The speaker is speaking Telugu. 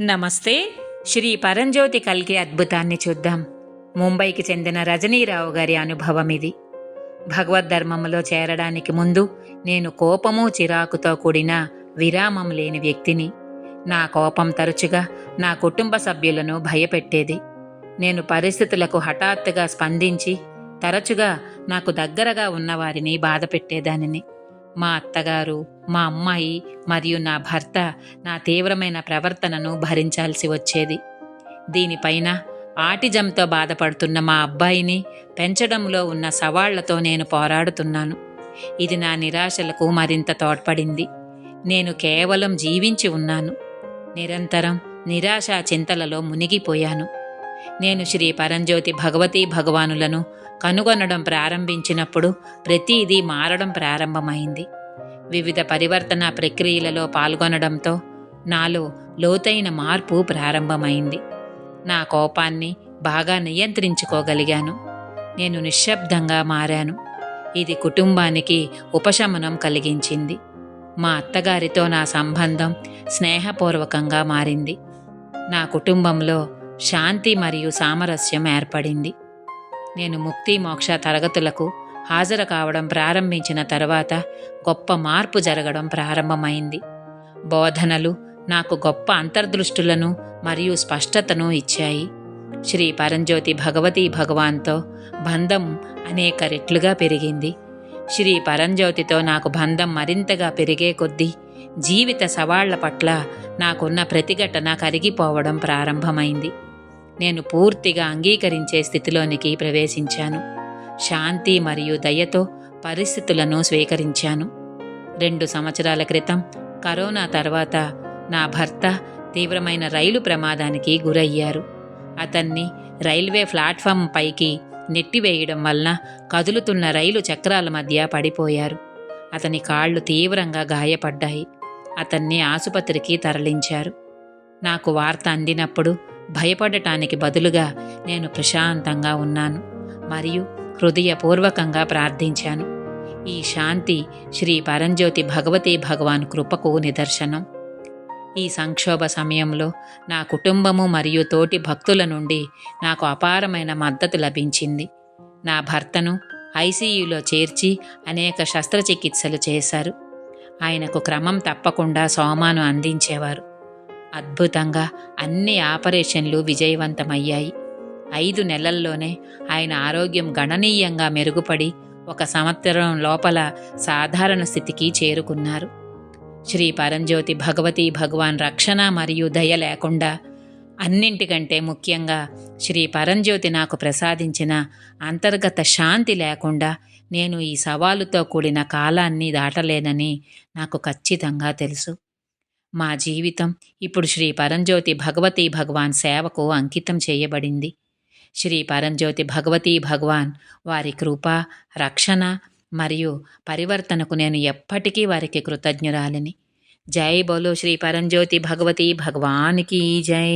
నమస్తే. శ్రీ పరంజ్యోతి కల్కి అద్భుతాన్ని చూద్దాం. ముంబైకి చెందిన రజనీరావు గారి అనుభవం ఇది. భగవద్ధర్మంలో చేరడానికి ముందు నేను కోపము చిరాకుతో కూడిన విరామం లేని వ్యక్తిని. నా కోపం తరచుగా నా కుటుంబ సభ్యులను భయపెట్టేది. నేను పరిస్థితులకు హఠాత్తుగా స్పందించి తరచుగా నాకు దగ్గరగా ఉన్నవారిని బాధపెట్టేదానిని. మా అత్తగారు మా అమ్మాయి మరియు నా భర్త నా తీవ్రమైన ప్రవర్తనను భరించాల్సి వచ్చేది. దీనిపైన ఆటిజంతో బాధపడుతున్న మా అబ్బాయిని పెంచడంలో ఉన్న సవాళ్ళతో నేను పోరాడుతున్నాను. ఇది నా నిరాశలకు మరింత తోడ్పడింది. నేను కేవలం జీవించి ఉన్నాను. నిరంతరం నిరాశా చింతలలో మునిగిపోయాను. నేను శ్రీ పరంజ్యోతి భగవతీ భగవానులను కనుగొనడం ప్రారంభించినప్పుడు ప్రతిదీ మారడం ప్రారంభమైంది. వివిధ పరివర్తన ప్రక్రియలలో పాల్గొనడంతో నాలో లోతైన మార్పు ప్రారంభమైంది. నా కోపాన్ని బాగా నియంత్రించుకోగలిగాను. నేను నిశ్శబ్దంగా మారాను. ఇది కుటుంబానికి ఉపశమనం కలిగించింది. మా అత్తగారితో నా సంబంధం స్నేహపూర్వకంగా మారింది. నా కుటుంబంలో శాంతి మరియు సామరస్యం ఏర్పడింది. నేను ముక్తి మోక్ష తరగతులకు హాజరు కావడం ప్రారంభించిన తర్వాత గొప్ప మార్పు జరగడం ప్రారంభమైంది. బోధనలు నాకు గొప్ప అంతర్దృష్టులను మరియు స్పష్టతను ఇచ్చాయి. శ్రీ పరంజ్యోతి భగవతీ భగవాన్తో బంధం అనేక రెట్లుగా పెరిగింది. శ్రీ పరంజ్యోతితో నాకు బంధం మరింతగా పెరిగే కొద్దీ జీవిత సవాళ్ళ పట్ల నాకున్న ప్రతిఘటన కరిగిపోవడం ప్రారంభమైంది. నేను పూర్తిగా అంగీకరించే స్థితిలోనికి ప్రవేశించాను. శాంతి మరియు దయతో పరిస్థితులను స్వీకరించాను. రెండు సంవత్సరాల క్రితం కరోనా తర్వాత నా భర్త తీవ్రమైన రైలు ప్రమాదానికి గురయ్యారు. అతన్ని రైల్వే ప్లాట్ఫామ్ పైకి నెట్టివేయడం వలన కదులుతున్న రైలు చక్రాల మధ్య పడిపోయారు. అతని కాళ్ళు తీవ్రంగా గాయపడ్డాయి. అతన్ని ఆసుపత్రికి తరలించారు. నాకు వార్త అందినప్పుడు భయపడటానికి బదులుగా నేను ప్రశాంతంగా ఉన్నాను మరియు హృదయపూర్వకంగా ప్రార్థించాను. ఈ శాంతి శ్రీ పరంజ్యోతి భగవతి భగవాన్ కృపకు నిదర్శనం. ఈ సంక్షోభ సమయంలో నా కుటుంబము మరియు తోటి భక్తుల నుండి నాకు అపారమైన మద్దతు లభించింది. నా భర్తను ఐసీయూలో చేర్చి అనేక శస్త్రచికిత్సలు చేశారు. ఆయనకు క్రమం తప్పకుండా సోమాను అందించేవారు. అద్భుతంగా అన్ని ఆపరేషన్లు విజయవంతమయ్యాయి. ఐదు నెలల్లోనే ఆయన ఆరోగ్యం గణనీయంగా మెరుగుపడి ఒక సంవత్సరం లోపల సాధారణ స్థితికి చేరుకున్నారు. శ్రీ పరంజ్యోతి భగవతి భగవాన్ రక్షణ మరియు దయ లేకుండా అన్నింటికంటే ముఖ్యంగా శ్రీ పరంజ్యోతి నాకు ప్రసాదించిన అంతర్గత శాంతి లేకుండా నేను ఈ సవాలుతో కూడిన కాలాన్ని దాటలేనని నాకు ఖచ్చితంగా తెలుసు. మా జీవితం ఇప్పుడు శ్రీ పరంజ్యోతి భగవతి భగవాన్ సేవకు అంకితం చేయబడింది. శ్రీ పరంజ్యోతి భగవతి భగవాన్ వారి కృప రక్షణ మరియు పరివర్తనకు నేను ఎప్పటికీ వారికి కృతజ్ఞురాలిని. జై బోలో శ్రీ పరంజ్యోతి భగవతి భగవానికి జై